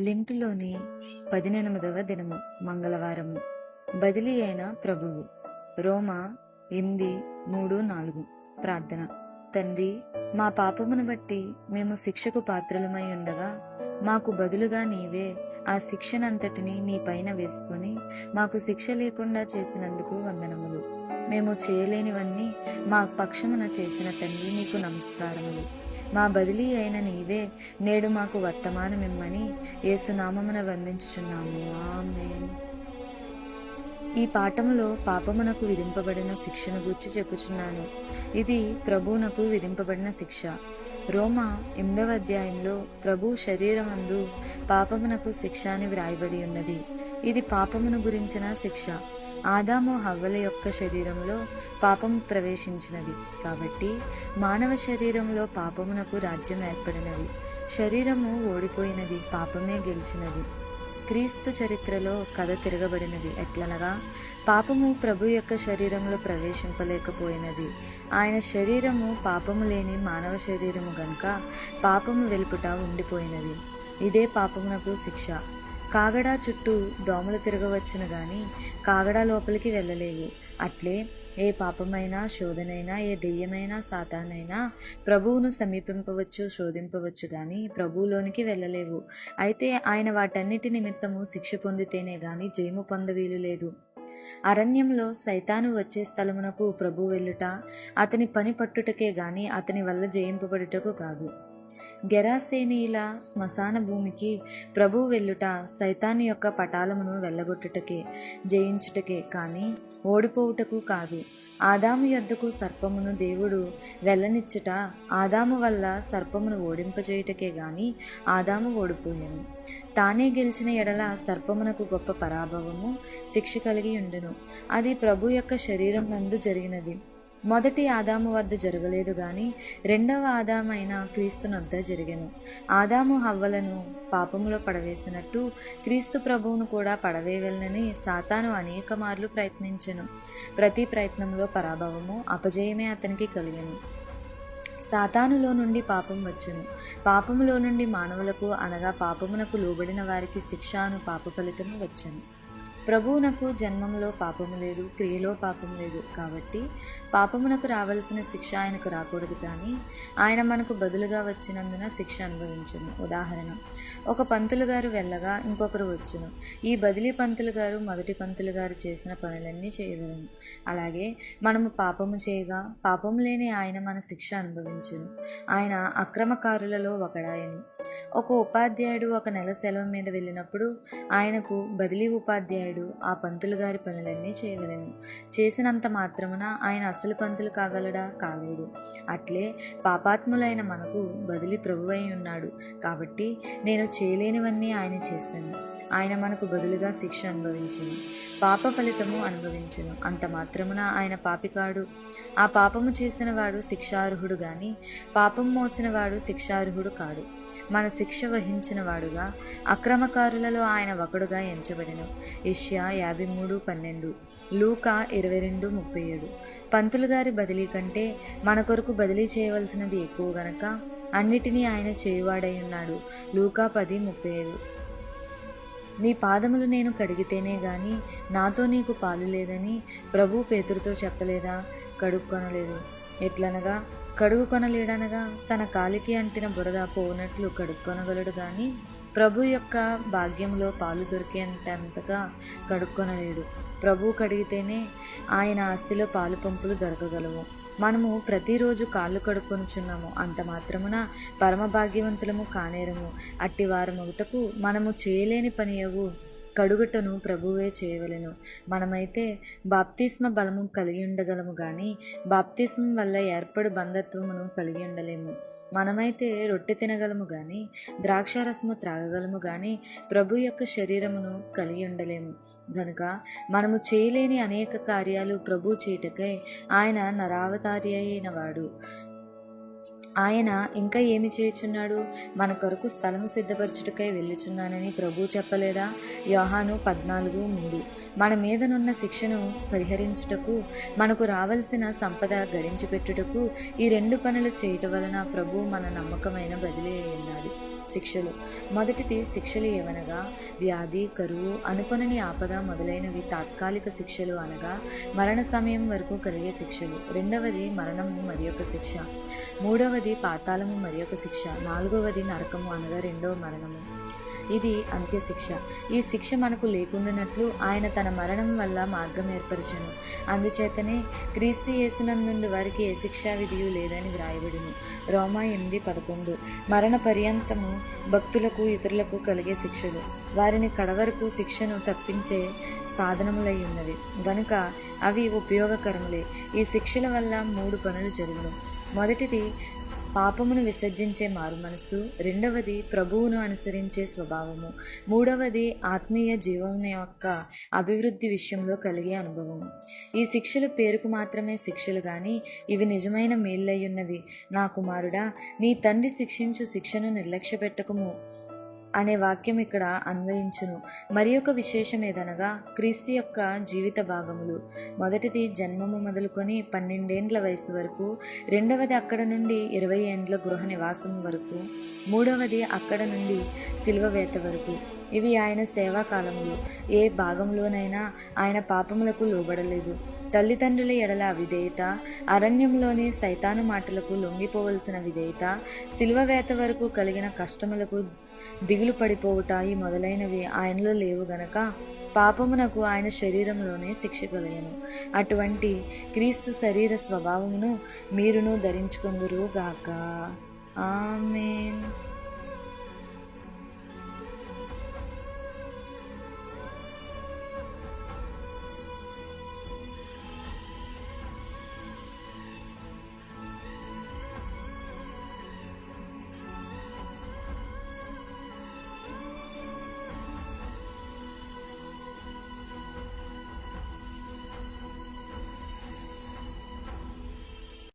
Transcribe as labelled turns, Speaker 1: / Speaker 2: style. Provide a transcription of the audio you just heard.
Speaker 1: లింటులోని పదినెనిమిదవ దినము మంగళవారము. బదిలీ అయిన ప్రభువు. రోమా ఎనిమిది మూడు నాలుగు. ప్రార్థన. తండ్రి మా పాపమును బట్టి మేము శిక్షకు పాత్రులమై ఉండగా మాకు బదులుగా నీవే ఆ శిక్షనంతటిని నీ పైన వేసుకొని మాకు శిక్ష లేకుండా చేసినందుకు వందనములు. మేము చేయలేనివన్నీ మా పక్షమున చేసిన తండ్రి నీకు నమస్కారములు. మా బదిలీ అయిన నీవే. నేడు మాకు వర్తమానమిమ్మని యేసునామమున వందించుచున్నాము. ఆమేన్. ఈ పాఠములో పాపమునకు విధింపబడిన శిక్షను గూర్చి చెప్పుచున్నాను. ఇది ప్రభువునకు విధింపబడిన శిక్ష. రోమా ఎనిమిదవ అధ్యాయంలో ప్రభు శరీరమందు పాపమునకు శిక్ష అని వ్రాయబడి ఉన్నది. ఇది పాపమును గురించిన శిక్ష. ఆదాము హవ్వల యొక్క శరీరంలో పాపం ప్రవేశించినది. కాబట్టి మానవ శరీరంలో పాపమునకు రాజ్యం ఏర్పడినది. శరీరము ఓడిపోయినది పాపమే గెలిచినది. క్రీస్తు చరిత్రలో కథ తిరగబడినది ఎట్లనగా పాపము ప్రభు యొక్క శరీరంలో ప్రవేశింపలేకపోయినది. ఆయన శరీరము పాపము లేని మానవ శరీరము గనుక పాపము వెలుపుట ఉండిపోయినది. ఇదే పాపమునకు శిక్ష. కాగడా చుట్టూ దోమలు తిరగవచ్చును గాని కాగడా లోపలికి వెళ్ళలేవు. అట్లే ఏ పాపమైనా శోధనైనా ఏ దెయ్యమైనా సాతానైనా ప్రభువును సమీపింపవచ్చు శోధింపవచ్చు కానీ ప్రభువులోనికి వెళ్ళలేవు. అయితే ఆయన వాటన్నిటి నిమిత్తము శిక్ష పొందితేనే గాని జయము పొందవీలు లేదు. అరణ్యంలో సైతాను వచ్చే స్థలమునకు ప్రభు వెళ్ళుట అతని పని పట్టుటకే గాని అతని వల్ల జయింపబడుటకు కాదు. గెరాసేనీల శ్మశాన భూమికి ప్రభు వెళ్ళుట సైతాన్ యొక్క పటాలమును వెళ్ళగొట్టుటకే జయించుటకే కానీ ఓడిపోవుటకు కాదు. ఆదాము యొద్దకు సర్పమును దేవుడు వెళ్ళనిచ్చుట ఆదాము వల్ల సర్పమును ఓడింపజేయుటకే గాని ఆదాము ఓడిపోయాను. తానే గెలిచిన ఎడల సర్పమునకు గొప్ప పరాభవము శిక్ష కలిగి ఉండును. అది ప్రభు యొక్క శరీరం నందు జరిగినది. మొదటి ఆదాము వద్ద జరగలేదు గాని రెండవ ఆదామైన క్రీస్తు వద్ద జరిగాను. ఆదాము హవ్వలను పాపములో పడవేసినట్టు క్రీస్తు ప్రభువును కూడా పడవేయవలనని సాతాను అనేక మార్లు ప్రయత్నించెను. ప్రతి ప్రయత్నంలో పరాభవము అపజయమే అతనికి కలిగెను. సాతానులో నుండి పాపం వచ్చును. పాపములో నుండి మానవులకు అనగా పాపమునకు లోబడిన వారికి శిక్ష అను పాప ఫలితము వచ్చాను. ప్రభువునకు జన్మంలో పాపము లేదు క్రియలో పాపం లేదు కాబట్టి పాపమునకు రావలసిన శిక్ష ఆయనకు రాకూడదు కానీ ఆయన మనకు బదులుగా వచ్చినందున శిక్ష అనుభవించను. ఉదాహరణ ఒక పంతులు గారు వెళ్ళగా ఇంకొకరు వచ్చును. ఈ బదిలీ పంతులు గారు మొదటి పంతులు గారు చేసిన పనులన్నీ చేయగలను. అలాగే మనము పాపము చేయగా పాపం లేని ఆయన మన శిక్ష అనుభవించును. ఆయన అక్రమకారులలో ఒకడాయను. ఒక ఉపాధ్యాయుడు ఒక నెల సెలవు మీద వెళ్ళినప్పుడు ఆయనకు బదిలీ ఉపాధ్యాయుడు ఆ పంతులు గారి పనులన్నీ చేయగలను. చేసినంత మాత్రమున ఆయన అసలు పంతులు కాగలడా? కాలేడు. అట్లే పాపాత్ములైన మనకు బదిలి ప్రభువై ఉన్నాడు. కాబట్టి నేను చేయలేనివన్నీ ఆయన చేశాను. ఆయన మనకు బదులుగా శిక్ష అనుభవించను. పాప ఫలితము అనుభవించను. అంత మాత్రమున ఆయన పాపికాడు. ఆ పాపము చేసిన వాడు శిక్షార్హుడు గాని పాపం మోసిన వాడు శిక్షార్హుడు కాడు. మన శిక్ష వహించిన వాడుగా అక్రమకారులలో ఆయన ఒకడుగా ఎంచబడెను. ఇష్యా యాభై మూడు పన్నెండు లూకా ఇరవై రెండు ముప్పై ఏడు. పంతులు గారి బదిలీ కంటే మన కొరకు బదిలీ చేయవలసినది ఎక్కువ గనక అన్నిటినీ ఆయన చేయువాడై ఉన్నాడు. లూకా పది ముప్పై ఐదు. నీ పాదములు నేను కడిగితేనే గాని నాతో నీకు పాలు లేదని ప్రభు పేతురుతో చెప్పలేదా? కడుక్కొనలేదు. ఎట్లనగా కడుగు కొనలేడనగా తన కాలికి అంటిన బురద పోనట్లు కడుక్కొనగలడు గాని ప్రభు యొక్క భాగ్యంలో పాలు దొరికేంతగా కడుక్కొనలేడు. ప్రభు కడిగితేనే ఆయన ఆస్తిలో పాలు పంపులు దొరకగలవు. మనము ప్రతిరోజు కాళ్ళు కడుక్కొనుచున్నాము. అంత మాత్రమున పరమ భాగ్యవంతులము కానేరము. అట్టి వారమగుటకు మనము చేయలేని పనియగు కడుగుటను ప్రభువే చేయవలెను. మనమైతే బాప్తిస్మ బలము కలిగి ఉండగలము కానీ బాప్తిస్మ వల్ల ఏర్పడు బంధత్వమును కలిగి ఉండలేము. మనమైతే రొట్టె తినగలము కానీ ద్రాక్షారసము త్రాగగలము కానీ ప్రభు యొక్క శరీరమును కలిగి ఉండలేము. గనుక మనము చేయలేని అనేక కార్యాలు ప్రభు చేయుటకై ఆయన నరావతారి అయిన వాడు. ఆయన ఇంకా ఏమి చేయుచున్నాడు? మన కొరకు స్థలము సిద్ధపరచుటకై వెళ్ళుచున్నానని ప్రభు చెప్పలేదా? యోహాను పద్నాలుగు మూడు. మన మీదనున్న శిక్షను పరిహరించుటకు మనకు రావలసిన సంపద గడించి పెట్టుటకు ఈ రెండు పనులు చేయటం వలన ప్రభు మన నమ్మకమైన బదిలీ అయి ఉన్నాడు. శిక్షలు. మొదటిది శిక్షలు ఏవనగా వ్యాధి కరువు అనుకొనని ఆపద మొదలైనవి తాత్కాలిక శిక్షలు అనగా మరణ సమయం వరకు కలిగే శిక్షలు. రెండవది మరణము మరి శిక్ష. మూడవది పాతాళము మరి శిక్ష. నాలుగవది నరకము అనగా రెండవ మరణము. ఇది అంత్యశిక్ష. ఈ శిక్ష మనకు లేకుండానట్లు ఆయన తన మరణం వల్ల మార్గం ఏర్పరచను. అందుచేతనే క్రీస్తు యేసునందుండు వారికి ఏ శిక్షా విధియు లేదని వ్రాయబడిను. రోమా ఎనిమిది పదకొండు. మరణ పర్యంతము భక్తులకు ఇతరులకు కలిగే శిక్షలు. వారిని కడవరకు శిక్షను తప్పించే సాధనములై ఉన్నవి. గనుక అవి ఉపయోగకరములే. ఈ శిక్షల వల్ల మూడు పనులు జరుగును. మొదటిది పాపమును విసర్జించే మారు మనస్సు రెండవది ప్రభువును అనుసరించే స్వభావము మూడవది ఆత్మీయ జీవం యొక్క అభివృద్ధి విషయంలో కలిగే అనుభవము. ఈ శిక్షలు పేరుకు మాత్రమే శిక్షలు కానీ ఇవి నిజమైన మేళ్ళయ్యున్నవి. నా కుమారుడా నీ తండ్రి శిక్షించు శిక్షను నిర్లక్ష్య పెట్టకము అనే వాక్యం ఇక్కడ అన్వయించును. మరి ఒక విశేషం ఏదనగా క్రీస్తు యొక్క జీవిత భాగములు. మొదటిది జన్మము మొదలుకొని పన్నెండేండ్ల వయసు వరకు రెండవది అక్కడ నుండి ఇరవై ఏండ్ల గృహ నివాసం వరకు మూడవది అక్కడ నుండి సిల్వవేత వరకు. ఇవి ఆయన సేవా కాలములు ఏ భాగంలోనైనా ఆయన పాపములకు లోబడలేదు. తల్లిదండ్రుల ఎడల విధేయత అరణ్యంలోని సైతాను మాటలకు లొంగిపోవలసిన విధేయత శిల్వవేత వరకు కలిగిన కష్టములకు దిగులు పడిపోవుట ఈ మొదలైనవి ఆయనలో లేవు గనక పాపమునకు ఆయన శరీరంలోనే శిక్ష కలయను అటువంటి క్రీస్తు శరీర స్వభావమును మీరును ధరించుకుందురు గాక. ఆమెన్.